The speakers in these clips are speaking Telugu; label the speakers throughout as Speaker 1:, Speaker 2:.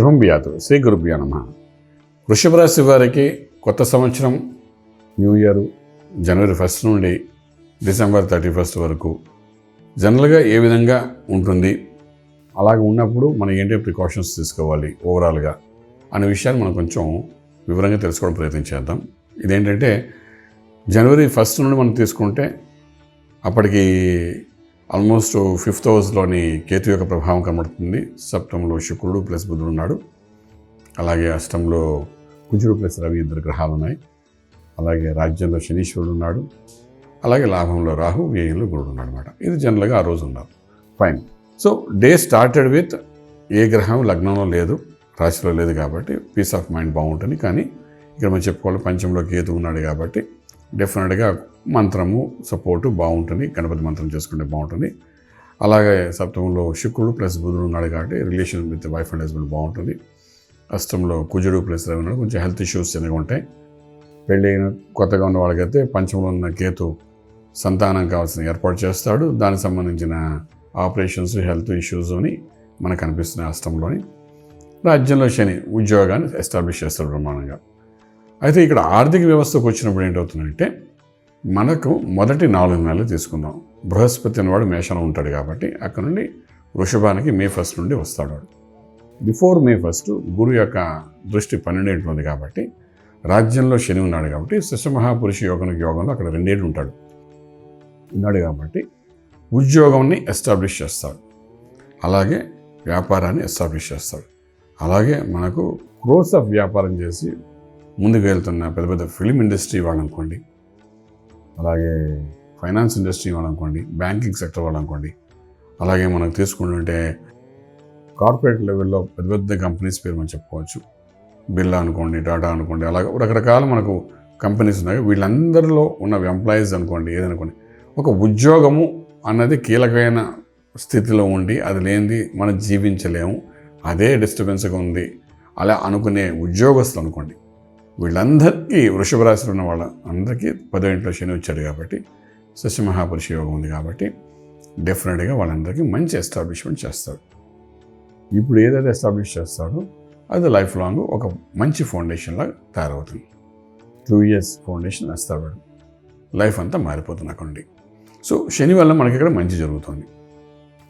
Speaker 1: శుభం బియాత్ శ్రీ గురుభ్యో నమ. వృషభ రాశి వారికి కొత్త సంవత్సరం న్యూ ఇయర్ జనవరి ఫస్ట్ నుండి డిసెంబర్ థర్టీ ఫస్ట్ వరకు జనరల్గా ఏ విధంగా ఉంటుంది అలాగే ఉన్నప్పుడు మనం ఏంటి ప్రికాషన్స్ తీసుకోవాలి ఓవరాల్గా అనే విషయాన్ని మనం కొంచెం వివరంగా తెలుసుకోవడం ప్రయత్నం చేద్దాం. ఇదేంటంటే జనవరి ఫస్ట్ నుండి మనం తీసుకుంటే అప్పటికి ఆల్మోస్ట్ ఫిఫ్త్ హౌస్లోని కేతు యొక్క ప్రభావం కనబడుతుంది. సప్తంలో శుక్రుడు ప్లస్ బుధుడు ఉన్నాడు. అలాగే అష్టంలో కుజుడు ప్లస్ రవి ఇద్దరు గ్రహాలు ఉన్నాయి. అలాగే రాజ్యంలో శనీశ్వరుడు ఉన్నాడు. అలాగే లాభంలో రాహు వ్యయంలో గురుడు ఉన్నాడు అనమాట ఇది జనరల్గా ఆ రోజు ఉన్నారు fine so day started with a గ్రహం లగ్నంలో లేదు రాశిలో లేదు కాబట్టి పీస్ ఆఫ్ మైండ్ బాగుంటుంది. కానీ ఇక్కడ మనం చెప్పుకోవాలి పంచంలో కేతు ఉన్నాడు కాబట్టి డెఫినెట్గా మంత్రము సపోర్టు బాగుంటుంది. గణపతి మంత్రం చేసుకుంటే బాగుంటుంది. అలాగే సప్తమంలో శుక్రుడు ప్లస్ బుధుడు ఉన్నాడు కాబట్టి relation with wife and husband బాగుంటుంది. అష్టంలో కుజుడు ప్లస్ రవి ఉన్నాడు. కొంచెం హెల్త్ ఇష్యూస్ చిన్నగా ఉంటాయి. పెళ్ళైన కొత్తగా ఉన్న వాళ్ళకైతే పంచంలో ఉన్న కేతు సంతానం కావాల్సిన ఏర్పాటు చేస్తాడు. దానికి సంబంధించిన ఆపరేషన్స్ హెల్త్ ఇష్యూస్ అని మనకు కనిపిస్తున్నాయి అష్టంలోని రాజ్యంలో శని ఉద్యోగాన్ని ఎస్టాబ్లిష్ చేస్తాడు బ్రహ్మాండంగా. అయితే ఇక్కడ ఆర్థిక వ్యవస్థకు వచ్చినప్పుడు ఏంటవుతుందంటే మనకు మొదటి నాలుగు నెలలు తీసుకుందాం. బృహస్పతి అనేవాడు మేషంలో ఉంటాడు కాబట్టి అక్కడ నుండి వృషభానికి మే ఫస్ట్ నుండి వస్తాడు వాడు. బిఫోర్ మే ఫస్ట్ గురు యొక్క దృష్టి పన్నెండేంటి ఉంది కాబట్టి రాజ్యంలో శని ఉన్నాడు కాబట్టి శిశమహాపురుష యోగానికి యోగంలో అక్కడ రెండేళ్ళు ఉంటాడు. ఉన్నాడు కాబట్టి ఉద్యోగంని ఎస్టాబ్లిష్ చేస్తాడు. అలాగే వ్యాపారాన్ని ఎస్టాబ్లిష్ చేస్తాడు. అలాగే మనకు క్రోస్ ఆఫ్ వ్యాపారం చేసి ముందుకు వెళ్తున్న పెద్ద పెద్ద ఫిలిం ఇండస్ట్రీ వాళ్ళు అనుకోండి అలాగే ఫైనాన్స్ ఇండస్ట్రీ వాళ్ళు అనుకోండి బ్యాంకింగ్ సెక్టర్ వాళ్ళు అనుకోండి అలాగే మనం తీసుకుంటుంటే కార్పొరేట్ లెవెల్లో పెద్ద పెద్ద కంపెనీస్ పేరు మనం చెప్పుకోవచ్చు. బిర్లా అనుకోండి టాటా అనుకోండి అలాగే రకరకాల మనకు కంపెనీస్ ఉన్నాయి. వీళ్ళందరిలో ఉన్న ఎంప్లాయీస్ అనుకోండి ఏదనుకోండి ఒక ఉద్యోగము అన్నది కీలకమైన స్థితిలో ఉండి అది లేనిది మనం జీవించలేము. అదే డిస్టర్బెన్స్గా ఉంది. అలా అనుకునే ఉద్యోగస్తులు అనుకోండి వీళ్ళందరికీ వృషభ రాశిలో ఉన్న వాళ్ళ అందరికీ పదో ఇంట్లో శని వచ్చాడు కాబట్టి సస్యమహాపురుష యోగం ఉంది కాబట్టి డెఫినెట్గా వాళ్ళందరికీ మంచి ఎస్టాబ్లిష్మెంట్ చేస్తాడు. ఇప్పుడు ఏదైతే ఎస్టాబ్లిష్ చేస్తాడో అది లైఫ్ లాంగ్ ఒక మంచి ఫౌండేషన్లా తయారవుతుంది. టూ ఇయర్స్ ఫౌండేషన్ వేస్తాడు లైఫ్ అంతా మారిపోతుంది అక్కడి సో శని వల్ల మనకి ఇక్కడ మంచి జరుగుతుంది.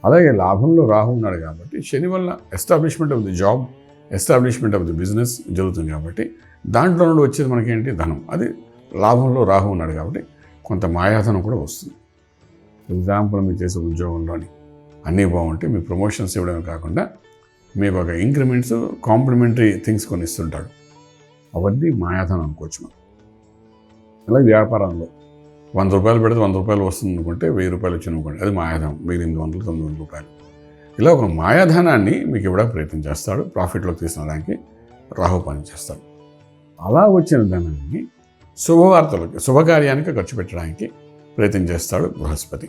Speaker 1: అలాగే లాభంలో రాహు ఉన్నాడు కాబట్టి శని వల్ల establishment of the job establishment of the business జరుగుతుంది కాబట్టి దాంట్లో నుండి వచ్చేది మనకేంటి? ధనం. అది లాభంలో రాహు ఉన్నాడు కాబట్టి కొంత మాయాధనం కూడా వస్తుంది. ఎగ్జాంపుల్ మీరు చేసే ఉద్యోగంలోని అన్నీ బాగుంటే మీ ప్రమోషన్స్ ఇవ్వడమే కాకుండా మీకు ఒక ఇంక్రిమెంట్స్ కాంప్లిమెంటరీ థింగ్స్ కొన్ని ఇస్తుంటాడు అవన్నీ మాయాధనం అనుకోవచ్చు మనం. అలాగే వ్యాపారంలో వంద రూపాయలు పెడితే వంద రూపాయలు వస్తుంది అనుకుంటే వెయ్యి రూపాయలు వచ్చింది అనుకోండి. అది మాయాధనం. వెయ్యి ఎనిమిది వందలు తొమ్మిది వందల రూపాయలు. ఇలా ఒక మాయాధనాన్ని మీకు ఇవ్వడానికి ప్రయత్నం చేస్తాడు. ప్రాఫిట్లోకి తీసుకురావడానికి రాహు పని చేస్తాడు అలా వచ్చిన ధనాన్ని శుభవార్తలకి శుభకార్యానికి ఖర్చు పెట్టడానికి ప్రయత్నం చేస్తాడు బృహస్పతి.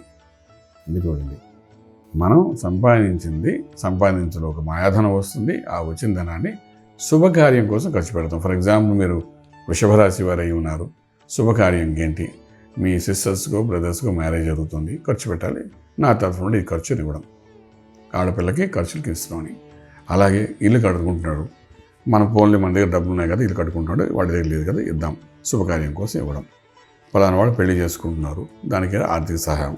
Speaker 1: ఇది మనం సంపాదించింది సంపాదించలో ఒక మాయాధనం వస్తుంది ఆ వచ్చిన ధనాన్ని శుభకార్యం కోసం ఖర్చు పెడతాం. ఫర్ ఎగ్జాంపుల్ మీరు వృషభరాశి వారు అయి ఉన్నారు. శుభకార్యం ఏంటి? మీ సిస్టర్స్కో బ్రదర్స్కో మ్యారేజ్ జరుగుతుంది ఖర్చు పెట్టాలి. నా తరఫు నుండి ఈ ఖర్చుని ఇవ్వడం. ఆడపిల్లకి ఖర్చులకి ఇస్తామని అలాగే ఇల్లు కట్టుకుంటున్నాడు మన ఫోన్లో మన దగ్గర డబ్బులు ఉన్నాయి కదా ఇల్లు కట్టుకుంటున్నాడు వాడి దగ్గర లేదు కదా ఇద్దాం శుభకార్యం కోసం ఇవ్వడం. పలానా వాళ్ళు పెళ్ళి చేసుకుంటున్నారు దానికి ఆర్థిక సహాయం.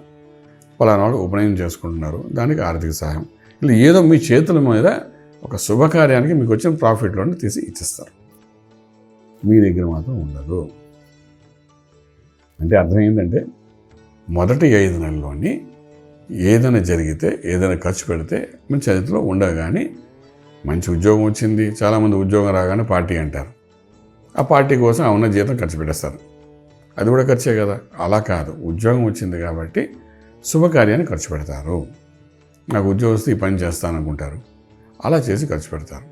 Speaker 1: పలానా వాళ్ళు ఉపనయనం చేసుకుంటున్నారు దానికి ఆర్థిక సహాయం. ఇలా ఏదో మీ చేతుల మీద ఒక శుభకార్యానికి మీకు వచ్చిన ప్రాఫిట్లోనే తీసి ఇచ్చిస్తారు. మీ దగ్గర మాత్రం ఉండదు. అంటే అర్థం ఏంటంటే మొదటి ఐదు నెలల్లోని ఏదైనా జరిగితే ఏదైనా ఖర్చు పెడితే మీ చేతిలో ఉండగానే మంచి ఉద్యోగం వచ్చింది చాలామంది ఉద్యోగం రాగానే పార్టీ అంటారు. ఆ పార్టీ కోసం ఆ ఉన్న జీతం ఖర్చు పెట్టేస్తారు. అది కూడా ఖర్చే కదా. అలా కాదు. ఉద్యోగం వచ్చింది కాబట్టి శుభకార్యాన్ని ఖర్చు పెడతారు. నాకు ఉద్యోగం వస్తే ఈ పని చేస్తాను అనుకుంటారు. అలా చేసి ఖర్చు పెడతారు.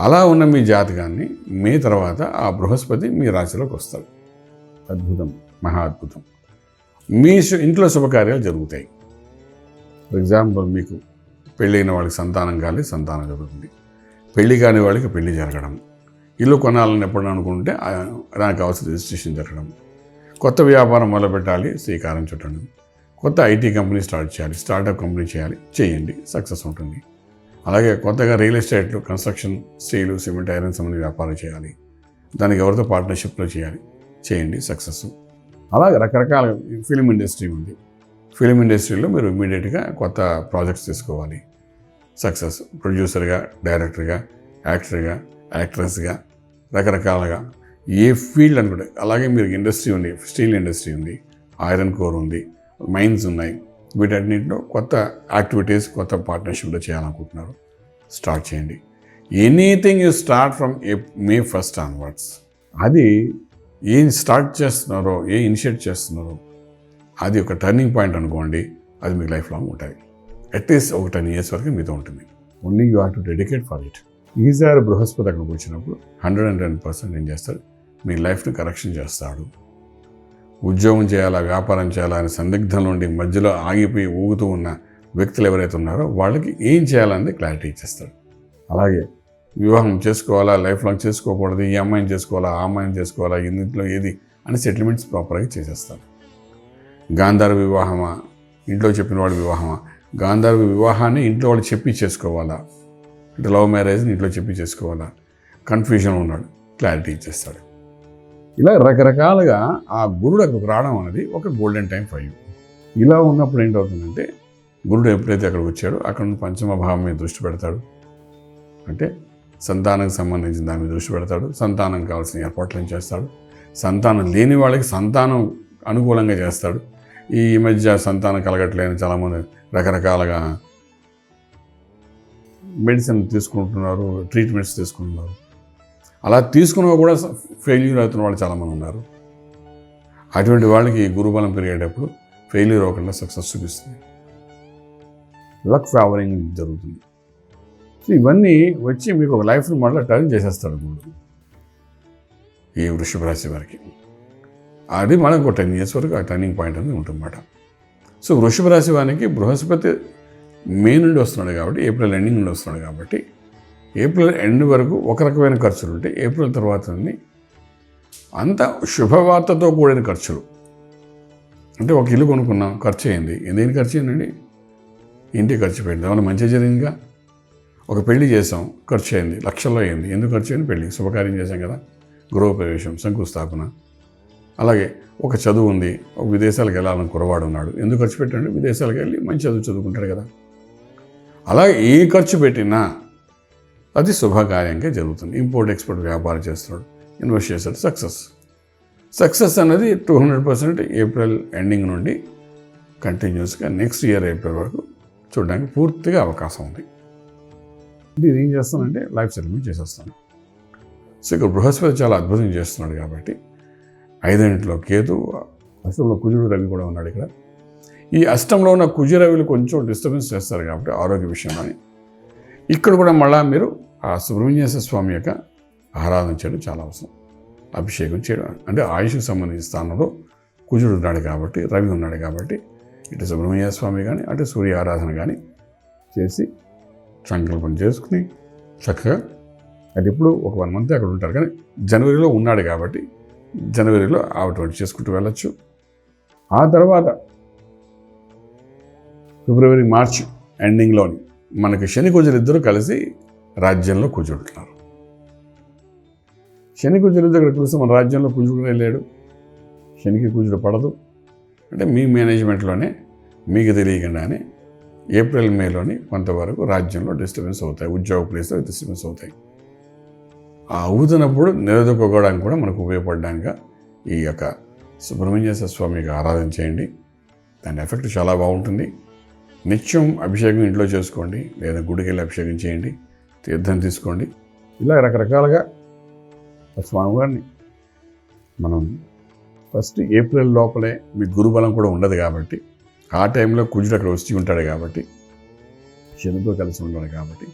Speaker 1: అలా ఉన్న మీ జాతకాన్ని మీ తర్వాత ఆ బృహస్పతి మీ రాశిలోకి వస్తాడు. అద్భుతం. మహా అద్భుతం. మీ ఇంట్లో శుభకార్యాలు జరుగుతాయి. ఫర్ ఎగ్జాంపుల్ మీకు పెళ్ళైన వాళ్ళకి సంతానం కాలి సంతానం జరుగుతుంది పెళ్ళి కాని వాళ్ళకి పెళ్ళి జరగడం. ఇల్లు కొనాలని ఎప్పుడు అనుకుంటే దానికి కావాల్సిన రిజిస్ట్రేషన్ జరగడం. కొత్త వ్యాపారం మొదలుపెట్టాలి శ్రీకారం చుట్టడం. కొత్త ఐటీ కంపెనీ స్టార్ట్ చేయాలి స్టార్టప్ కంపెనీ చేయాలి చేయండి సక్సెస్ ఉంటుంది. అలాగే కొత్తగా రియల్ ఎస్టేట్లు కన్స్ట్రక్షన్ స్టీలు సిమెంట్ ఐరన్ సంబంధించి వ్యాపారం చేయాలి. దానికి ఎవరితో పార్ట్నర్షిప్లో చేయాలి చేయండి సక్సెస్. అలాగే రకరకాల ఫిలిం ఇండస్ట్రీ ఉంది. ఫిలిం ఇండస్ట్రీలో మీరు ఇమీడియట్గా కొత్త ప్రాజెక్ట్స్ తీసుకోవాలి. సక్సెస్ ప్రొడ్యూసర్గా డైరెక్టర్గా యాక్టర్గా యాక్ట్రెస్గా రకరకాలుగా ఏ ఫీల్డ్ అనుకుంటే అలాగే మీరు ఇండస్ట్రీ ఉంది స్టీల్ ఇండస్ట్రీ ఉంది ఐరన్ కోర్ ఉంది మైన్స్ ఉన్నాయి. వీటన్నింటిలో కొత్త యాక్టివిటీస్ కొత్త పార్ట్నర్షిప్లో చేయాలనుకుంటున్నారు. స్టార్ట్ చేయండి. Anything you start from a May first onwards. అది ఏం స్టార్ట్ చేస్తున్నారో ఏ ఇనిషియేట్ చేస్తున్నారో అది ఒక టర్నింగ్ పాయింట్ అనుకోండి అది మీకు లైఫ్ లాంగ్ ఉంటుంది అట్లీస్ట్ ఒక టెన్ ఇయర్స్ వరకు మీతో ఉంటుంది. Only you have to dedicate for it EGR బృహస్పతి అక్కడికి వచ్చినప్పుడు హండ్రెడ్ అండ్ టెన్ పర్సెంట్ ఏం చేస్తాడు? మీ లైఫ్ని కరెక్షన్ చేస్తాడు. ఉద్యోగం చేయాలా వ్యాపారం చేయాలా అనే సందిగ్ధం నుండి మధ్యలో ఆగిపోయి ఊగుతూ ఉన్న వ్యక్తులు ఎవరైతే ఉన్నారో వాళ్ళకి ఏం చేయాలనేది క్లారిటీ ఇచ్చేస్తాడు. అలాగే వివాహం చేసుకోవాలా లైఫ్ లాంగ్ చేసుకోకూడదు ఈ అమ్మాయిని చేసుకోవాలా ఆ అమ్మాయిని చేసుకోవాలా ఇంట్లో ఏది అని సెటిల్మెంట్స్ ప్రాపర్గా చేసేస్తారు గాంధార వివాహమా? ఇంట్లో చెప్పిన వాడి వివాహమా? గాంధర్వ వివాహాన్ని ఇంట్లో వాళ్ళు చెప్పి చేసుకోవాలా? అంటే లవ్ మ్యారేజ్ని ఇంట్లో చెప్పి చేసుకోవాలా? కన్ఫ్యూజన్ ఉన్నాడు క్లారిటీ ఇచ్చేస్తాడు. ఇలా రకరకాలుగా ఆ గురుడు అక్కడికి రావడం అనేది ఒక గోల్డెన్ టైం ఫర్ యూ. ఇలా ఉన్నప్పుడు ఏంటవుతుందంటే గురుడు ఎప్పుడైతే అక్కడికి వచ్చాడో అక్కడ ఉన్న పంచమ భావం మీద దృష్టి పెడతాడు. అంటే సంతానానికి సంబంధించిన దాని మీద దృష్టి పెడతాడు సంతానం కావాల్సిన ఏర్పాట్లను చేస్తాడు. సంతానం లేని వాళ్ళకి సంతానం అనుకూలంగా చేస్తాడు. ఈ మధ్య సంతానం కలగట్లేని చాలామంది రకరకాలుగా మెడిసిన్ తీసుకుంటున్నారు ట్రీట్మెంట్స్ తీసుకుంటున్నారు. అలా తీసుకున్న కూడా ఫెయిల్యూర్ అవుతున్న వాళ్ళు చాలామంది ఉన్నారు. అటువంటి వాళ్ళకి గురుబలం పెరిగేటప్పుడు ఫెయిల్యూర్ అవ్వకుండా సక్సెస్ చూపిస్తుంది. లక్ ఫేవరింగ్ జరుగుతుంది. సో ఇవన్నీ వచ్చి మీకు ఒక లైఫ్ని మళ్ళీ టర్న్ చేసేస్తాడు ఈ వృషభ రాశి వారికి. అది మనకు ఒక టెన్ ఇయర్స్ వరకు ఆ టర్నింగ్ పాయింట్ అనేది ఉంటుందన్నమాట. సో వృషభ రాశి వారికి బృహస్పతి మే నుండి వస్తున్నాడు కాబట్టి ఏప్రిల్ ఎండింగ్ నుండి వస్తున్నాడు కాబట్టి ఏప్రిల్ ఎండ్ వరకు ఒక రకమైన ఖర్చులు ఉంటాయి. ఏప్రిల్ తర్వాత అంత శుభవార్తతో కూడిన ఖర్చులు. అంటే ఒక ఇల్లు కొనుక్కున్నాం ఖర్చు అయింది. దేని ఖర్చు అయిందండి? ఇంటికి ఖర్చు పెట్టింది ఏమైనా మంచి జరిగిందిగా ఒక పెళ్ళి చేసాం ఖర్చు అయింది. లక్షల్లో అయింది. ఎందుకు ఖర్చు అయింది? పెళ్ళి. శుభకార్యం చేశాం కదా. గృహప్రవేశం శంకుస్థాపన. అలాగే ఒక చదువు ఉంది ఒక విదేశాలకు వెళ్ళాలని కురవాడు ఉన్నాడు. ఎందుకు ఖర్చు పెట్టండి? విదేశాలకు వెళ్ళి మంచి చదువు చదువుకుంటాడు కదా. అలాగే ఏ ఖర్చు పెట్టినా అది శుభకార్యంగా జరుగుతుంది. ఇంపోర్ట్ ఎక్స్పోర్ట్ వ్యాపారం చేస్తున్నాడు. ఇన్వెస్ట్ చేస్తాడు సక్సెస్. సక్సెస్ అనేది two hundred percent April ending నుండి కంటిన్యూస్గా నెక్స్ట్ ఇయర్ ఏప్రిల్ వరకు చూడడానికి పూర్తిగా అవకాశం ఉంది. నేను ఏం చేస్తానంటే లైఫ్ సెటిల్మెంట్ చేసేస్తాను. సో ఇక్కడ బృహస్పతి చాలా అద్భుతం చేస్తున్నాడు కాబట్టి ఐదింటిలో కేతు అష్టంలో కుజుడు రవి కూడా ఉన్నాడు ఇక్కడ. ఈ అష్టంలో ఉన్న కుజు రవిలు కొంచెం డిస్టర్బెన్స్ చేస్తారు కాబట్టి ఆరోగ్య విషయంలోని. ఇక్కడ కూడా మళ్ళా మీరు ఆ సుబ్రహ్మణ్యేశ్వర స్వామి యొక్క ఆరాధన చేయడం చాలా అవసరం. అభిషేకం చేయడం. అంటే ఆయుష్కి సంబంధించిన స్థానంలో కుజుడు ఉన్నాడు కాబట్టి రవి ఉన్నాడు కాబట్టి ఇటు సుబ్రహ్మణ్య స్వామి కానీ అటు సూర్య ఆరాధన కానీ చేసి సంకల్పం చేసుకుని చక్కగా అది ఇప్పుడు ఒక వన్ మంత్ అక్కడ ఉంటారు. కానీ జనవరిలో ఉన్నాడు కాబట్టి జనవరిలో అటువంటి చేసుకుంటూ వెళ్ళొచ్చు. ఆ తర్వాత ఫిబ్రవరి మార్చ్ ఎండింగ్లోని మనకి శని కుజులు ఇద్దరు కలిసి రాజ్యంలో కూర్చుంటున్నారు శని కుజులు దగ్గర కలిసి మన రాజ్యంలో కూర్చుకునే వెళ్ళాడు శనికి కుజుడు పడదు. అంటే మీ మేనేజ్మెంట్లోనే మీకు తెలియకుండానే ఏప్రిల్ మేలోని కొంతవరకు రాజ్యంలో డిస్టర్బెన్స్ అవుతాయి ఉద్యోగ ప్లేస్లో డిస్టర్బెన్స్ అవుతాయి. ఆ అవుతున్నప్పుడు నిలదొక్కోవడానికి కూడా మనకు ఉపయోగపడడానికి ఈ యొక్క సుబ్రహ్మణ్యేశ్వర స్వామికి ఆరాధన చేయండి. దాని ఎఫెక్ట్ చాలా బాగుంటుంది. నిత్యం అభిషేకం ఇంట్లో చేసుకోండి లేదా గుడికి వెళ్ళి అభిషేకం చేయండి తీర్థం తీసుకోండి. ఇలా రకరకాలుగా ఆ స్వామివారిని మనం ఫస్ట్ ఏప్రిల్ లోపలే మీ గురుబలం కూడా ఉండదు కాబట్టి ఆ టైంలో కుజుడు అక్కడ వచ్చి ఉంటాడు కాబట్టి శనితో కలిసి ఉంటాడు కాబట్టి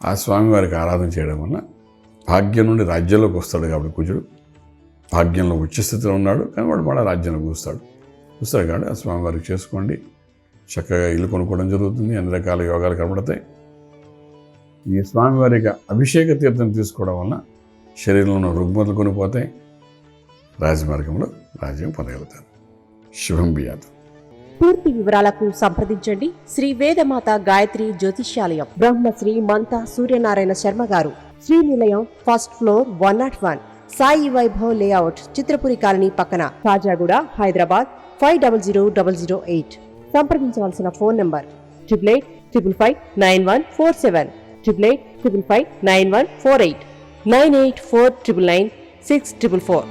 Speaker 1: ఆ స్వామివారికి ఆరాధన చేయడం వల్ల భాగ్యం నుండి రాజ్యంలోకి వస్తాడు కాబట్టి కుజుడు. భాగ్యంలో ఉచ్చ స్థితిలో ఉన్నాడు కానీ వాడు మళ్ళీ రాజ్యంలోకి వస్తాడు. వస్తాడు కాబట్టి ఆ స్వామివారికి చేసుకోండి. చక్కగా ఇల్లు కొనుక్కోవడం జరుగుతుంది అన్ని రకాల యోగాలు కనబడతాయి. ఈ స్వామివారికి అభిషేక తీర్థం తీసుకోవడం వలన శరీరంలో రుగ్మతలు కొనిపోతాయి. రాజమార్గంలో రాజ్యం పొందగలుగుతారు. శుభం బియాదు
Speaker 2: పూర్తి వివరాలకు సంప్రదించండి శ్రీ వేదమాత గాయత్రి జ్యోతిష్యాలయం. బ్రహ్మశ్రీ మంత సూర్యనారాయణ శర్మ గారు. Sri Nilayam first floor one not one. Sai Vaibhav layout Chitrapuri colony పక్కన. Kajaguda Hyderabad five double zero double zero eight. సంప్రదించవలసిన phone number triple eight triple five nine one four seven. Triple eight triple five nine one four eight. Nine eight four triple nine six triple four.